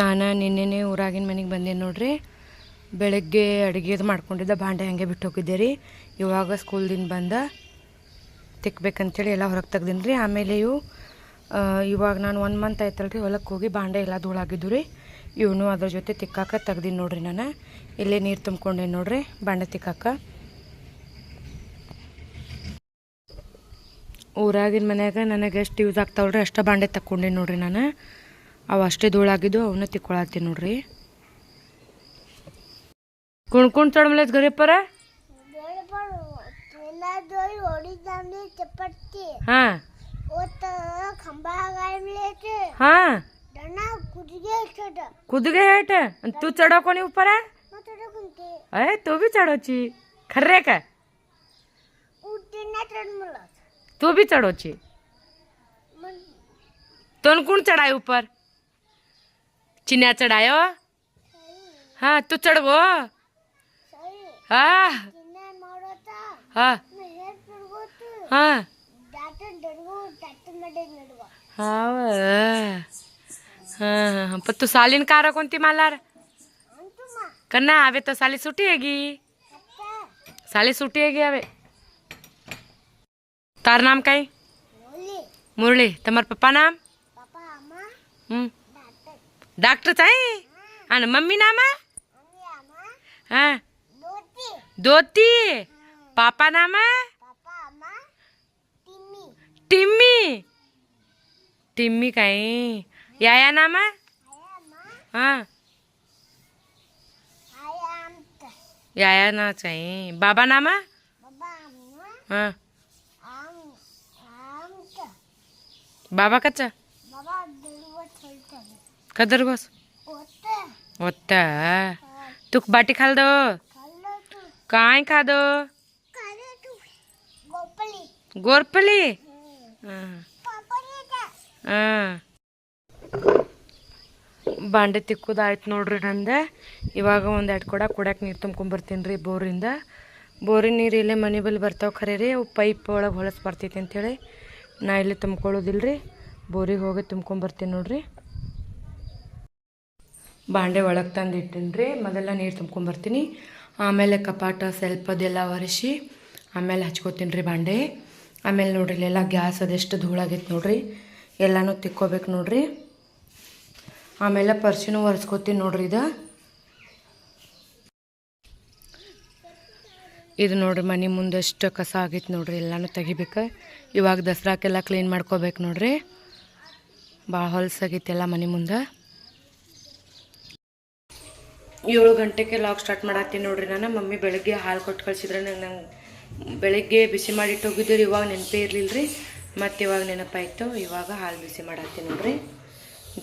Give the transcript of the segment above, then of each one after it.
ನಾನು ನಿನ್ನೆನೆ ಊರಾಗಿನ ಮನೆಗೆ ಬಂದೆ ನೋಡ್ರಿ. ಬೆಳಗ್ಗೆ ಅಡುಗೆದು ಮಾಡ್ಕೊಂಡಿದ್ದ, ಬಾಂಡೆ ಹಂಗೆ ಬಿಟ್ಟು ಹೋಗಿದ್ದೆ ರೀ. ಇವಾಗ ಸ್ಕೂಲ್ದಿಂದ ಬಂದ. ತಿಕ್ಬೇಕಂತೇಳಿ ಎಲ್ಲ ಹೊರಗೆ ತೆಗ್ದೀನಿ ರೀ. ಆಮೇಲೆ ಇವು ಇವಾಗ ನಾನು ಒನ್ ಮಂತ್ ಆಯ್ತಲ್ಲ ರೀ ಹೊಲಕ್ಕೆ ಹೋಗಿ ಬಾಂಡೆ ಎಲ್ಲ ಧೂಳಾಗಿದ್ದು ರೀ. ಇವನು ಅದ್ರ ಜೊತೆ ತಿಕ್ಕಾಕ ತೆಗ್ದೀನಿ ನೋಡ್ರಿ ನಾನು. ಇಲ್ಲೇ ನೀರು ತುಂಬ್ಕೊಂಡೇನಿ ನೋಡ್ರಿ, ಬಾಂಡೆ ತಿಕ್ಕಾಕ. ಊರಾಗಿನ ಮನ್ಯಾಗ ನನಗೆ ಎಷ್ಟು ಯೂಸ್ ಆಗ್ತಾವಲ್ರಿ ಅಷ್ಟು ಬಾಂಡೆ ತಕ್ಕೊಂಡೇನಿ ನೋಡ್ರಿ ನಾನು. ಅವು ಅಷ್ಟೇ ಧೂಳಾಗಿದ್ದು ಅವನ್ನ ತಿಕ್ಕೊಳತ್ತೀನಿ ನೋಡ್ರಿ ಕುಣ್ಕುಣ್ ಚಡ್ಮಲೇತ್ ಗರಿಪ್ಪರ ओढी चपटती ಹಾಂ ओत खंबा गायमलेचे ಹಾಂ दणा कुदगे छोट ಕುದುಗೆ ಹೇಟ तू चढो कोणी उपर मग तुझं कोणते अय तू बी चढवची खर्रे का उठते चढ मला तू बी चढवची मग तोन कोण चढाय उपर चिन्या चढाय हो. हा. तू चढव हा. हा. हा. हा पण तू सालीन कार कोणती मालार? कन्ना हवे तो साली सुटी आहे गी. साली सुटी आहे गी अवे तार नाम काय? मुरली. तमार पप्पा नाम? हम्म. డాక్టర్ తాయి అండ్ మమ్మీ నామా దోతి పాపా నామా టిమ్మి టిమ్మి కాయి యాయా నామా యాయా నా చాయి బాబా నామా బాబా కచ్చా कदर गोस होत ಒತ್ತ तुक बाटी खाल्दो खाल्लं तू काय खादो खाल्लं तू गोपली गोरपली पापडी ಹಾಂ ಬಾಂಡೆ ತಿಕ್ಕೋದಾಯ್ತು ನೋಡ್ರಿ ನಂದು ಇವಾಗ ಒಂದು ಎರಡು ಕೊಡ ಕುಡ್ಯಾಕೆ ನೀರು ತುಂಬ್ಕೊಂಬರ್ತೀನಿ ರೀ ಬೋರಿಂದ ಬೋರಿನ ನೀರು ಇಲ್ಲೇ ಮನೆ ಬಲ್ಲಿ ಬರ್ತಾವೆ ಖರೆ ರೀ ಅವು ಪೈಪ್ ಒಳಗೆ ಹೊಳಸ್ ಬರ್ತೈತಿ ಅಂಥೇಳಿ ನಾ ಇಲ್ಲಿ ತುಂಬ್ಕೊಳ್ಳೋದಿಲ್ಲ ರೀ ಬೋರಿಗೆ ಹೋಗಿ ತುಂಬ್ಕೊಂಬರ್ತೀನಿ ನೋಡ್ರಿ ಬಾಂಡೆ ಒಳಗೆ ತಂದು ಇಟ್ಟಿನಿ ರೀ ಮೊದಲ ನೀರು ತುಂಬ್ಕೊಂಬರ್ತೀನಿ ಆಮೇಲೆ ಕಪಾಟ ಸ್ವಲ್ಪ ಅದೆಲ್ಲ ಒರೆಸಿ, ಆಮೇಲೆ ಹಚ್ಕೋತೀನಿ ರೀ ಬಾಂಡೆ. ಆಮೇಲೆ ನೋಡ್ರಿ ಇಲ್ಲೆಲ್ಲ ಗ್ಯಾಸ್ ಅದೆಷ್ಟು ಧೂಳಾಗೈತೆ ನೋಡ್ರಿ. ಎಲ್ಲನೂ ತಿಕ್ಕೋಬೇಕು ನೋಡ್ರಿ. ಆಮೇಲೆ ಪರ್ಸಿನೂ ಒರೆಸ್ಕೋತೀನಿ ನೋಡ್ರಿ ಇದು. ಇದು ನೋಡ್ರಿ ಮನೆ ಮುಂದಷ್ಟು ಕಸ ಆಗೈತೆ ನೋಡ್ರಿ, ಎಲ್ಲನೂ ತೆಗಿಬೇಕು. ಇವಾಗ ದಸರಾಕ್ಕೆಲ್ಲ ಕ್ಲೀನ್ ಮಾಡ್ಕೋಬೇಕು ನೋಡ್ರಿ. ಭಾಳ ಹೊಲಸಾಗೈತೆ ಎಲ್ಲ ಮನೆ ಮುಂದೆ. ಏಳು ಗಂಟೆಗೆ ಲಾಗ್ ಸ್ಟಾರ್ಟ್ ಮಾಡತ್ತೀನಿ ನೋಡ್ರಿ ನಾನು. ಮಮ್ಮಿ ಬೆಳಗ್ಗೆ ಹಾಲು ಕೊಟ್ಟು ಕಳಿಸಿದ್ರೆ ನಂಗೆ ನಂಗೆ ಬೆಳಗ್ಗೆ ಬಿಸಿ ಮಾಡಿಟ್ಟು ಹೋಗಿದ್ದೀರಿ ಇವಾಗ ನೆನಪೇ ಇರಲಿಲ್ಲ ರೀ ಮತ್ತು ಇವಾಗ ನೆನಪಾಯ್ತು, ಇವಾಗ ಹಾಲು ಬಿಸಿ ಮಾಡತ್ತೀನಿ ನೋಡ್ರಿ.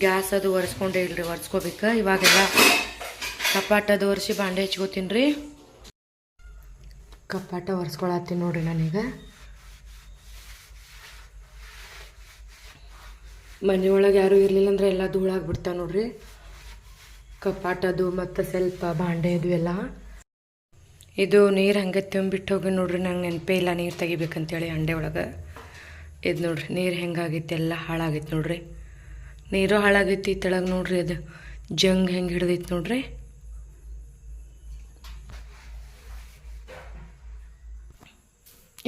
ಗ್ಯಾಸ್ ಅದು ಒರೆಸ್ಕೊಂಡೇ ಇಲ್ರಿ, ಒರೆಸ್ಕೋಬೇಕು. ಇವಾಗೆಲ್ಲ ಕಪಾಟ ಅದು ಒರೆಸಿ ಬಾಂಡೆ ಹಚ್ಕೋತೀನಿ ರೀ ಕಪಾಟ ಒರೆಸ್ಕೊಳತ್ತೀನಿ ನೋಡ್ರಿ ನಾನೀಗ. ಮನೆ ಒಳಗೆ ಯಾರೂ ಇರಲಿಲ್ಲ ಅಂದ್ರೆ ಎಲ್ಲ ಧೂಳಾಗ್ಬಿಡ್ತಾವೆ ನೋಡ್ರಿ. ಕಪಾಟದು ಮತ್ತು ಸ್ವಲ್ಪ ಬಾಂಡೆ ಅದು ಎಲ್ಲ. ಇದು ನೀರು ಹಂಗೆ ತುಂಬಿಟ್ಟು ಹೋಗಿ ನೋಡ್ರಿ, ನಂಗೆ ನೆನಪೇ ಇಲ್ಲ ನೀರು ತೆಗಿಬೇಕಂತೇಳಿ ಹಂಡೆ ಒಳಗೆ. ಇದು ನೋಡ್ರಿ, ನೀರು ಹೆಂಗಾಗೈತಿ ಎಲ್ಲ ಹಾಳಾಗೈತೆ ನೋಡ್ರಿ. ನೀರು ಹಾಳಾಗೈತಿ ತೆಳಗೆ ನೋಡ್ರಿ ಅದು, ಜಂಗ್ ಹೆಂಗೆ ಹಿಡ್ದೈತಿ ನೋಡ್ರಿ.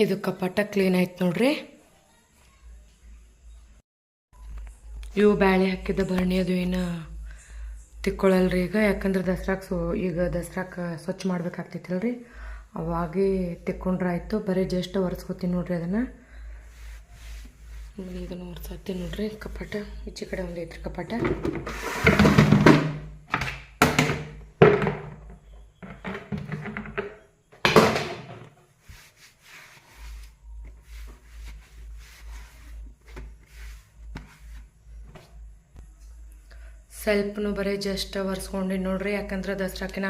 ಇದು ಕಪಾಟ ಕ್ಲೀನ್ ಆಯ್ತು ನೋಡ್ರಿ. ಇವು ಬ್ಯಾಳೆ ಹಾಕಿದ ಬರ್ಣಿ ಅದು ಏನು ತಿಕ್ಕೊಳ್ಳಲ್ರಿ ಈಗ, ಯಾಕಂದ್ರೆ ದಸರಾಕ್ಕೆ ಸೊ, ಈಗ ದಸರಾಕ್ಕೆ ಸ್ವಚ್ಛ ಮಾಡ್ಬೇಕಾಗ್ತೈತಲ್ರಿ. ಅವಾಗೇ ತಿಕ್ಕೊಂಡ್ರೆ ಆಯಿತು. ಬರೀ ಜಸ್ಟ್ ಒರೆಸ್ಕೊತೀನಿ ನೋಡ್ರಿ ಅದನ್ನು. ಇದನ್ನು ಒರೆಸತ್ತೀನಿ ನೋಡ್ರಿ, ಕಪಾಟ. ಈಚೆ ಕಡೆ ಒಂದು ಐತ್ರಿ ಕಪಾಟ. ಸ್ವಲ್ಪನು ಬರೀ ಜಸ್ಟ್ ಒರೆಸ್ಕೊಂಡು ನೋಡ್ರಿ, ಯಾಕಂದ್ರೆ ದಸರಾಕಿನ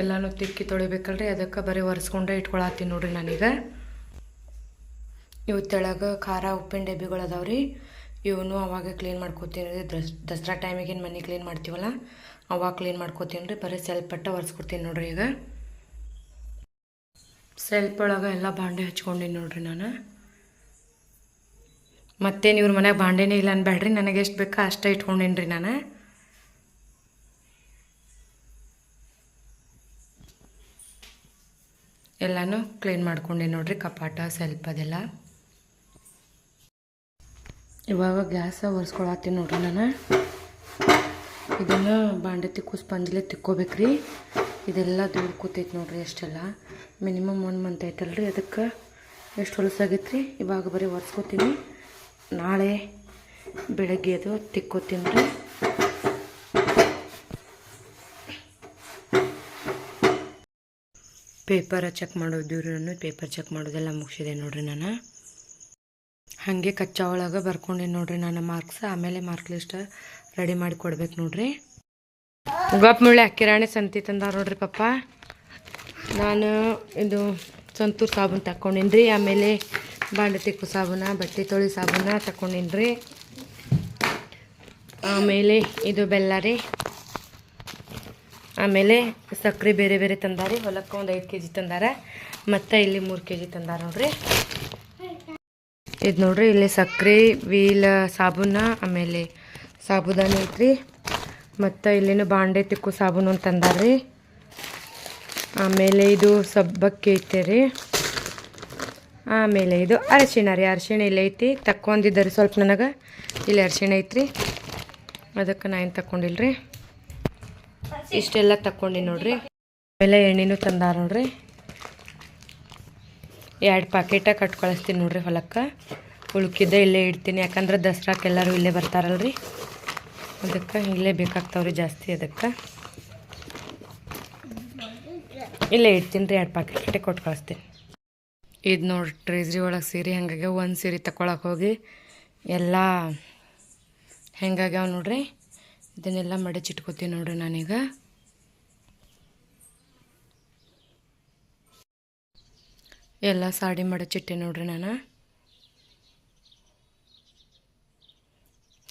ಎಲ್ಲನೂ ತಿಕ್ಕಿ ತೊಳಿಬೇಕಲ್ರಿ, ಅದಕ್ಕೆ ಬರೀ ಒರೆಸ್ಕೊಂಡೇ ಇಟ್ಕೊಳತ್ತೀನಿ ನೋಡ್ರಿ ನಾನೀಗ. ಇವು ತೆಳಗೆ ಖಾರ, ಉಪ್ಪಿನ ಡಬ್ಬಿಗಳು ಅದಾವೆ ರೀ ಇವನು ಅವಾಗ ಕ್ಲೀನ್ ಮಾಡ್ಕೋತೀನಿ ರೀ, ದಸ್, ದಸರಾ ಟೈಮಿಗೆ ಏನು ಮನೆ ಕ್ಲೀನ್ ಮಾಡ್ತೀವಲ್ಲ, ಅವಾಗ ಕ್ಲೀನ್ ಮಾಡ್ಕೋತೀನಿ ರೀ, ಬರೀ ಸ್ವಲ್ಪ ಪಟ್ಟ ಒರೆಸ್ಕೊಡ್ತೀನಿ ನೋಡ್ರಿ ಈಗ. ಸೆಲ್ಫ್ ಒಳಗೆ ಎಲ್ಲ ಬಾಂಡೆ ಹಚ್ಕೊಂಡಿನಿ ನೋಡ್ರಿ ನಾನು. ಮತ್ತೇನು ಇವ್ರ ಮನೆಗೆ ಬಾಂಡೆನೇ ಇಲ್ಲ ಅನ್ಬೇಡ್ರಿ ನನಗೆ ಎಷ್ಟು ಬೇಕೋ ಅಷ್ಟೇ ಇಟ್ಕೊಂಡೀನಿ ರೀ ನಾನು. ಎಲ್ಲನೂ ಕ್ಲೀನ್ ಮಾಡ್ಕೊಂಡೆ ನೋಡ್ರಿ, ಕಪಾಟ ಸ್ವಲ್ಪ ಅದೆಲ್ಲ. ಇವಾಗ ಗ್ಯಾಸ ಒರೆಸ್ಕೊಳತ್ತೀನಿ ನೋಡ್ರಿ ನಾನು. ಇದನ್ನು ಬಾಂಡೆ ತಿಕ್ಕು ಸ್ಪಂಜ್ಲೆ ತಿಕ್ಕೋಬೇಕ್ರಿ. ಇದೆಲ್ಲ ಧೂಳು ಕೂತೈತೆ ನೋಡ್ರಿ ಎಷ್ಟೆಲ್ಲ ಮಿನಿಮಮ್ ಒನ್ ಮಂತ್ ಐತಲ್ರಿ ಅದಕ್ಕೆ. ಎಷ್ಟು ಹೊಲಸಾಗೈತೆ ರೀ ಇವಾಗ ಬರೀ ಒರೆಸ್ಕೋತೀನಿ. ನಾಳೆ ಬೆಳಗ್ಗೆ ಅದು ತಿಕ್ಕೋತೀನಿ ರೀ ಪೇಪರ್ ಚೆಕ್ ಮಾಡೋದು ನಾನು ಪೇಪರ್ ಚೆಕ್ ಮಾಡೋದೆಲ್ಲ ಮುಗಿಸಿದೆ ನೋಡ್ರಿ ನಾನು. ಹಾಗೆ ಕಚ್ಚಾ ಒಳಗೆ ಬರ್ಕೊಂಡೆ ನೋಡ್ರಿ ನಾನು ಮಾರ್ಕ್ಸ್ ಆಮೇಲೆ ಮಾರ್ಕ್ ಲಿಸ್ಟ್ ರೆಡಿ ಮಾಡಿ ಕೊಡ್ಬೇಕು ನೋಡ್ರಿ. ಗಪ್ ಮುಳ್ಳೆ ಕಿರಾಣಿ ಸಂತಿ ತಂದಾರ ನೋಡ್ರಿ ಪಪ್ಪ. ನಾನು ಇದು ಸಂತೂರ್ ಸಾಬೂನು ತಕ್ಕೊಂಡಿನಿ ರೀ ಆಮೇಲೆ ಬಾಂಡೆ ತಿಕ್ಕು ಸಾಬೂನ, ಬಟ್ಟೆ ತೊಳಿ ಸಾಬೂನ ತಕ್ಕೊಂಡಿನಿ ರೀ ಆಮೇಲೆ ಇದು ಬೆಲ್ಲ ರೀ. ಆಮೇಲೆ ಸಕ್ಕರೆ ಬೇರೆ ಬೇರೆ ತಂದಾರಿ. ಹೊಲಕ್ಕೆ ಒಂದು ಐದು ಕೆ ಜಿ ತಂದಾರ. ಮತ್ತು ಇಲ್ಲಿ ಮೂರು ಕೆ ಜಿ ತಂದಾರ ನೋಡ್ರಿ. ಇದು ನೋಡ್ರಿ, ಇಲ್ಲಿ ಸಕ್ಕರೆ, ವೀಲ್, ಸಾಬೂನ, ಆಮೇಲೆ ಸಾಬುದಾನಿ ಐತ್ರಿ. ಮತ್ತು ಇಲ್ಲಿನ ಬಾಂಡೆ, ತಿಕ್ಕು, ಸಾಬೂನು ಅಂತ ತಂದಾರ್ರಿ. ಆಮೇಲೆ ಇದು ಸಬ್ಬಕ್ಕಿ ಐತೆ ರೀ. ಆಮೇಲೆ ಇದು ಅರಿಶಿಣ ರೀ. ಅರಿಶಿಣ ಇಲ್ಲಿ ಐತಿ. ತಕ್ಕೊಂಡಿದ್ದಾರೆ ಸ್ವಲ್ಪ ನನಗೆ. ಇಲ್ಲಿ ಅರಿಶಿಣ ಐತ್ರಿ. ಅದಕ್ಕೆ ನಾನು ಏನು ತಕ್ಕೊಂಡಿಲ್ರಿ? ಇಷ್ಟೆಲ್ಲ ತಕ್ಕೊಂಡು ನೋಡ್ರಿ. ಆಮೇಲೆ ಎಣ್ಣೆನೂ ತಂದಾರ ನೋಡ್ರಿ. ಎರಡು ಪಾಕೆಟ ಕಟ್ ಕಳಿಸ್ತೀನಿ ನೋಡ್ರಿ ಹೊಲಕ್ಕೆ. ಉಳುಕಿದ್ದೆ ಇಲ್ಲೇ ಇಡ್ತೀನಿ. ಯಾಕಂದ್ರೆ ದಸರಾಕ್ಕೆ ಎಲ್ಲರೂ ಇಲ್ಲೇ ಬರ್ತಾರಲ್ರಿ. ಅದಕ್ಕೆ ಇಲ್ಲೇ ಬೇಕಾಗ್ತಾವ್ರಿ ಜಾಸ್ತಿ ಅದಕ್ಕೆ. ಇಲ್ಲೇ ಇಡ್ತೀನಿ ರೀ, ಎರಡು ಪಾಕೆಟ್ ಕೊಟ್ಟು ಕಳಿಸ್ತೀನಿ ಇದು ನೋಡಿ ಟ್ರೇಜ್ರಿ ಒಳಗೆ ಸೀರೆ ಹಂಗಾಗಿ ಒಂದು ಸೀರೆ ತಗೊಳಕ್ಕೆ ಹೋಗಿ ಎಲ್ಲ ಹೆಂಗಾಗ್ಯಾವ ನೋಡ್ರಿ? ಇದನ್ನೆಲ್ಲ ಮಡಚಿಟ್ಕೋತೀನಿ ನೋಡ್ರಿ ನಾನೀಗ. ಎಲ್ಲ ಸಾಡಿ ಮಡಚಿಟ್ಟೆ ನೋಡ್ರಿ ನಾನು.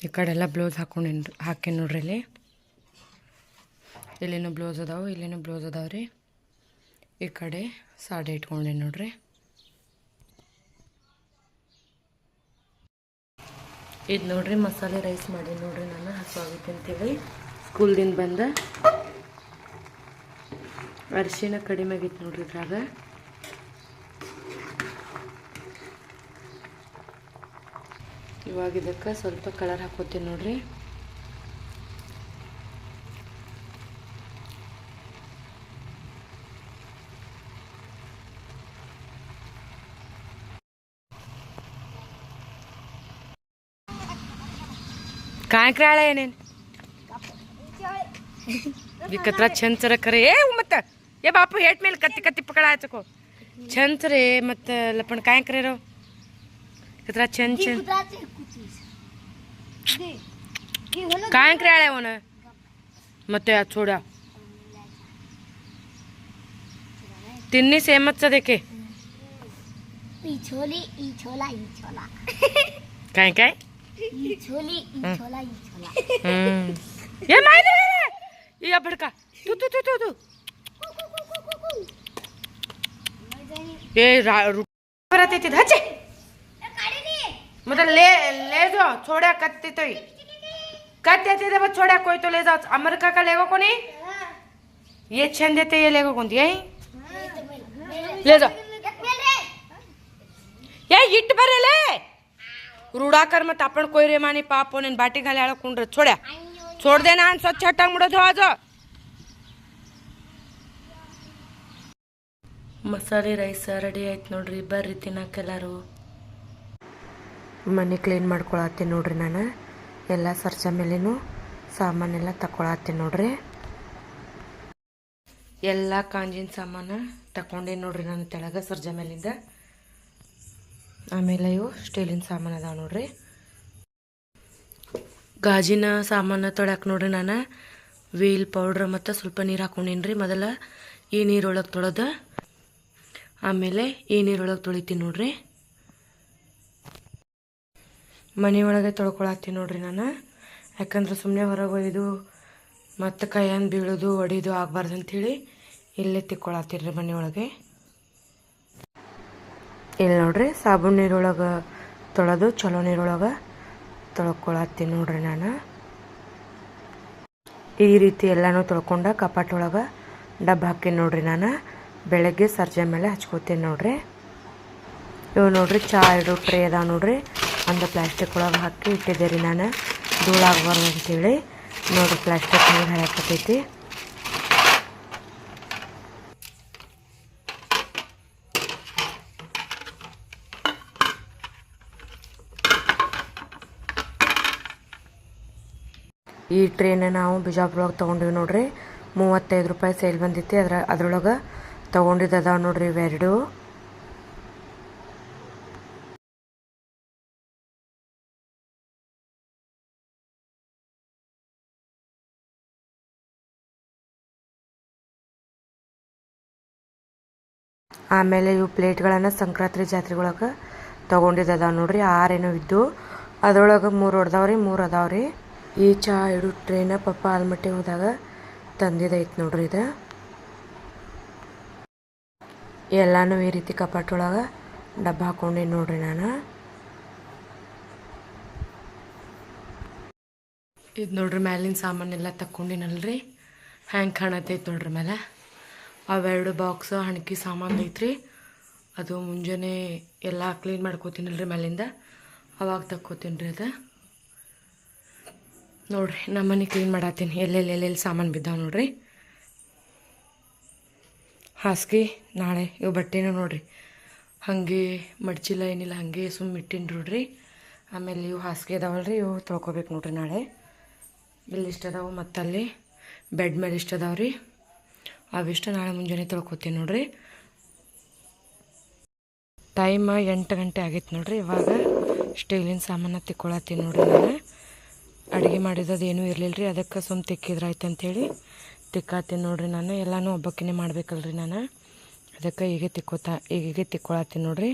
ಈ ಕಡೆ ಎಲ್ಲ ಬ್ಲೌಸ್ ಹಾಕೊಂಡೇನಿ ಹಾಕೇನಿ ನೋಡ್ರಿ ಇಲ್ಲಿ. ಇಲ್ಲಿನೂ ಬ್ಲೌಸ್ ಅದಾವೆ, ಇಲ್ಲಿನೂ ಬ್ಲೌಸ್ ಅದಾವೆ ರೀ ಈ ಕಡೆ ಸಾಡಿ ಇಟ್ಕೊಂಡೇನಿ ನೋಡ್ರಿ. ಇದು ನೋಡ್ರಿ, ಮಸಾಲೆ ರೈಸ್ ಮಾಡಿ ನೋಡ್ರಿ ನಾನು ಹಸುವಾಗುತ್ತೆ ಅಂತೇಳಿ. ಸ್ಕೂಲ್ದಿಂದ ಬಂದ ಅರ್ಶಿನ ಕಡಿಮೆ ಆಗಿತ್ತು ನೋಡ್ರಿ ಇದ್ರಾಗ. ಇವಾಗ ಇದಕ್ಕೆ ಸ್ವಲ್ಪ ಕಲರ್ ಹಾಕೋತೀನಿ ನೋಡ್ರಿ. काय करायला येणे विकत छंचर खरे ए मत ये बापू हेट मेल कती कती पकडायचं को. छंच रे मत लपण काय करे रो कचरा छन छन काय करायला येऊ मत या छोड्या तिन्ही सेमच देखे. काय काय? हम्म। ये ये ये ये ये भड़का। तू तू तू तू तू। ये थे मतलब ले ले जाओ छोड़ा कत्ते तो कत्ते थे बस छोड़ा कोई तो ले जाओ। अमेरिका का लेगो को ये छेन देते ये लेगो कौन यही? ले जाओ। ये इट भरे ले। ರೂಢಾಕರ್ ಮತ್ತೆ ಅಪ್ಪಣ ಕೊಯ್ರಿ ಮಾನಿ ಪಾಪ ನಿನ್ ಬಾಟಿ બાટી ખાલી આળો કુંડર છોડ્યા. છોડ ಸ್ವಚ್ಛ ಅಟ್ಟಾಗಿ સચ છટાંગ ಮಸಾಲೆ ರೈಸ ರೆಡಿ ಆಯ್ತು ನೋಡ್ರಿ ಬರ್ರಿ ತಿನ್ನಕ್ಕೆಲ್ಲರೂ ಮನೆ ಕ್ಲೀನ್ ಮಾಡ್ಕೊಳತ್ತೀನಿ ನೋಡ್ರಿ ನಾನು ಎಲ್ಲ ಸರ್ಚ ಮೇಲೇನು ಸಾಮಾನೆಲ್ಲ ತಗೊಳತ್ತೀನಿ ನೋಡ್ರಿ ಎಲ್ಲ ಕಾಂಜಿನ ಸಾಮಾನು ತಗೊಂಡೇನಿ ನೋಡ್ರಿ ನಾನು ತೆಳಗ ಸರ್ಜ ಮೇಲಿಂದ ಆಮೇಲೆ ಇವು ಸ್ಟೀಲಿನ ಸಾಮಾನು ಅದಾವ ನೋಡ್ರಿ. ಗಾಜಿನ ಸಾಮಾನು ತೊಳ್ಯಾಕೆ ನೋಡ್ರಿ ನಾನು. ವೀಲ್ ಪೌಡ್ರ್ ಮತ್ತು ಸ್ವಲ್ಪ ನೀರು ಹಾಕೊಂಡೇನಿ ರೀ ಮೊದಲ. ಈ ನೀರೊಳಗೆ ತೊಳೆದು. ಆಮೇಲೆ ಈ ನೀರೊಳಗೆ ತೊಳಿತೀನಿ ನೋಡ್ರಿ. ಮನೆಯೊಳಗೆ ತೊಳ್ಕೊಳತ್ತೀನಿ ನೋಡ್ರಿ ನಾನು. ಯಾಕಂದ್ರೆ ಸುಮ್ಮನೆ ಹೊರಗೆ ಒಯ್ದು ಮತ್ತು ಕೈಯನ್ನು ಬೀಳೋದು, ಒಡಿದು ಆಗಬಾರ್ದು ಅಂಥೇಳಿ ಇಲ್ಲೇ ತಿಕ್ಕೊಳತ್ತೀರಿ ಮನೆಯೊಳಗೆ ಇಲ್ಲಿ ನೋಡ್ರಿ, ಸಾಬೂನು ನೀರೊಳಗೆ ತೊಳೆದು ಚಲೋ ನೀರೊಳಗೆ ತೊಳ್ಕೊಳತ್ತೀನಿ ನೋಡ್ರಿ ನಾನು. ಈ ರೀತಿ ಎಲ್ಲನೂ ತೊಳ್ಕೊಂಡು ಕಪಾಟೊಳಗೆ ಡಬ್ಬ ಹಾಕೀನಿ ನೋಡ್ರಿ ನಾನು. ಬೆಳಗ್ಗೆ ಸರ್ಜೆ ಮೇಲೆ ಹಚ್ಕೋತೀನಿ ನೋಡ್ರಿ. ಇವು ನೋಡ್ರಿ ಚಾ ಇಡೋ ಟ್ರೇ ಅದಾವೆ ನೋಡ್ರಿ. ಒಂದು ಪ್ಲಾಸ್ಟಿಕ್ ಒಳಗೆ ಹಾಕಿ ಇಟ್ಟಿದ್ದೆ ರೀ ನಾನು. ಧೂಳಾಗಬಾರ್ದು ಅಂತೇಳಿ. ನೋಡ್ರಿ ಪ್ಲಾಸ್ಟಿಕ್ ಹರಿಯಾಕತ್ತೈತಿ. ಈ ಟ್ರೇನ ನಾವು ಬಿಜಾಪುರೊಳಗೆ ತೊಗೊಂಡಿವಿ ನೋಡ್ರಿ. ಮೂವತ್ತೈದು ರೂಪಾಯಿ ಸೇಲ್ ಬಂದಿತ್ತು. ಅದ್ರ, ಅದ್ರೊಳಗೆ ತೊಗೊಂಡಿದ್ದು ಅದಾವ ನೋಡ್ರಿ ಇವೆರಡು ಆಮೇಲೆ ಇವು ಪ್ಲೇಟ್ಗಳನ್ನು ಸಂಕ್ರಾಂತಿ ಜಾತ್ರೆಗೊಳಗೆ ತೊಗೊಂಡಿದ್ದು ಅದಾವ ನೋಡ್ರಿ. ಆರೇನೋ ಇದ್ದು. ಅದ್ರೊಳಗೆ ಮೂರು ಹೊಡೆದವ್ರಿ, ಮೂರು ಅದಾವ್ರಿ. ಈ ಚಹಾ ಇಡು ಟ್ರೇನ ಪಪ್ಪ ಆಲ್ಮಟ್ಟಿ ಹೋದಾಗ ತಂದಿದೈತೆ ನೋಡ್ರಿ ಇದು. ಎಲ್ಲಾನು ಈ ರೀತಿ ಕಪಾಟೊಳಗೆ ಡಬ್ಬ ಹಾಕೊಂಡೆ ನೋಡ್ರಿ ನಾನು. ಇದು ನೋಡ್ರಿ ಮ್ಯಾಲಿನ ಸಾಮಾನೆಲ್ಲ ತಕ್ಕೊಂಡಿನಲ್ರಿ. ಹ್ಯಾಂಗೆ ಕಾಣತೈತೆ ನೋಡ್ರಿ ಮೇಲೆ ಅವೆರಡು ಬಾಕ್ಸ್ ಹಣಕಿ ಸಾಮಾನು ಐತ್ರಿ. ಅದು ಮುಂಜಾನೆ ಎಲ್ಲ ಕ್ಲೀನ್ ಮಾಡ್ಕೋತೀನಲ್ರಿ ಮೇಲಿಂದ ಅವಾಗ ತಕ್ಕೋತೀನಿ ರೀ ಅದು. ನೋಡ್ರಿ ನಮ್ಮನೆ ಕ್ಲೀನ್ ಮಾಡತ್ತೀನಿ ಎಲ್ಲೆಲ್ಲಿ ಎಲ್ಲೆಲ್ಲಿ ಸಾಮಾನು ಬಿದ್ದಾವೆ ನೋಡ್ರಿ. ಹಾಸಿಗೆ, ನಾಳೆ ಇವು ಬಟ್ಟೆನೂ ನೋಡ್ರಿ. ಹಾಗೆ ಮಡ್ಚಿಲ್ಲ ಏನಿಲ್ಲ, ಹಾಗೆ ಸುಮ್ಮ ಇಟ್ಟಿನಿ ನೋಡ್ರಿ. ಆಮೇಲೆ ಇವು ಹಾಸಿಗೆ ಅದಾವಲ್ರಿ, ಇವು ತೊಳ್ಕೊಬೇಕು ನೋಡ್ರಿ ನಾಳೆ. ಇಲ್ಲಿ ಇಷ್ಟ ಮತ್ತೆ ಅಲ್ಲಿ ಬೆಡ್ ಮೇಲೆ ಇಷ್ಟು ಅದಾವೆ ರೀ ಅವಿಷ್ಟು ನಾಳೆ ಮುಂಜಾನೆ ತೊಳ್ಕೊತೀನಿ ನೋಡ್ರಿ. ಟೈಮ್ ಎಂಟು ಗಂಟೆ ಆಗೈತೆ ನೋಡ್ರಿ, ಇವಾಗ ಸ್ಟೀಲಿನ ಸಾಮಾನು ತಿಕ್ಕೊಳತ್ತೀನಿ ನೋಡ್ರಿ ನಾನು ಅಡುಗೆ ಮಾಡಿರೋದು ಏನೂ ಇರಲಿಲ್ಲ ರೀ ಅದಕ್ಕೆ ಸುಮ್ ತಿಕ್ಕಿದ್ರಾಯ್ತು ಅಂತೇಳಿ ತಿಕ್ಕಾತೀನಿ ನೋಡ್ರಿ ನಾನು. ಎಲ್ಲನೂ ಒಬ್ಬಕ್ಕಿನೇ ಮಾಡ್ಬೇಕಲ್ರಿ ನಾನು. ಅದಕ್ಕೆ ಹೀಗೆ ತಿಕ್ಕೋತಾ, ಹೀಗೆ ತಿಕ್ಕೊಳತ್ತೀನಿ ನೋಡ್ರಿ.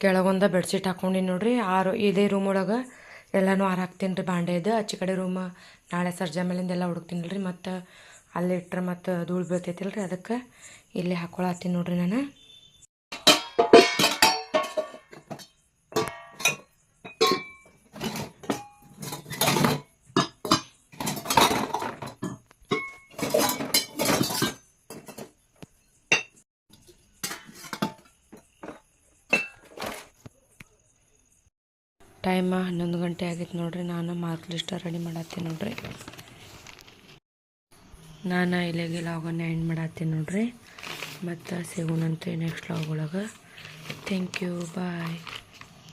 ಕೆಳಗೊಂದ ಬೆಡ್ಶೀಟ್ ಹಾಕ್ಕೊಂಡಿನಿ ನೋಡ್ರಿ. ಆರು ಇದೇ ರೂಮ್ ಒಳಗೆ ಎಲ್ಲನೂ ಆರು ಹಾಕ್ತೀನಿ ರೀ ಬಾಂಡೆದು ಆಚೆ ಕಡೆ ರೂಮ್ ನಾಳೆ ಸರ್ಜಾ ಮೇಲಿಂದ ಎಲ್ಲ ಹುಡುಕ್ತೀನಿ ರೀ ಮತ್ತು ಅಲ್ಲಿ ಇಟ್ರೆ ಮತ್ತು ಧೂಳು ಬೀಳ್ತೈತಿಲ್ಲ ರೀ ಅದಕ್ಕೆ ಇಲ್ಲಿ ಹಾಕ್ಕೊಳತ್ತೀನಿ ನೋಡ್ರಿ ನಾನು. ಟೈಮ ಹನ್ನೊಂದು ಗಂಟೆ ಆಗಿತ್ತು ನೋಡ್ರಿ. ನಾನು ಮಾರ್ಕ್ ಲಿಸ್ಟ್ ರೆಡಿ ಮಾಡತ್ತೀನಿ ನೋಡ್ರಿ. ನಾನು ಇಲ್ಲಿಗೆ ಲಾಗನ್ನ ಎಂಡ್ ಮಾಡತ್ತೀನಿ ನೋಡ್ರಿ. ಮತ್ತು ಸಿಗೋಣಂತೆ ನೆಕ್ಸ್ಟ್ ಲಾಗ್ ಒಳಗೆ. Thank you bye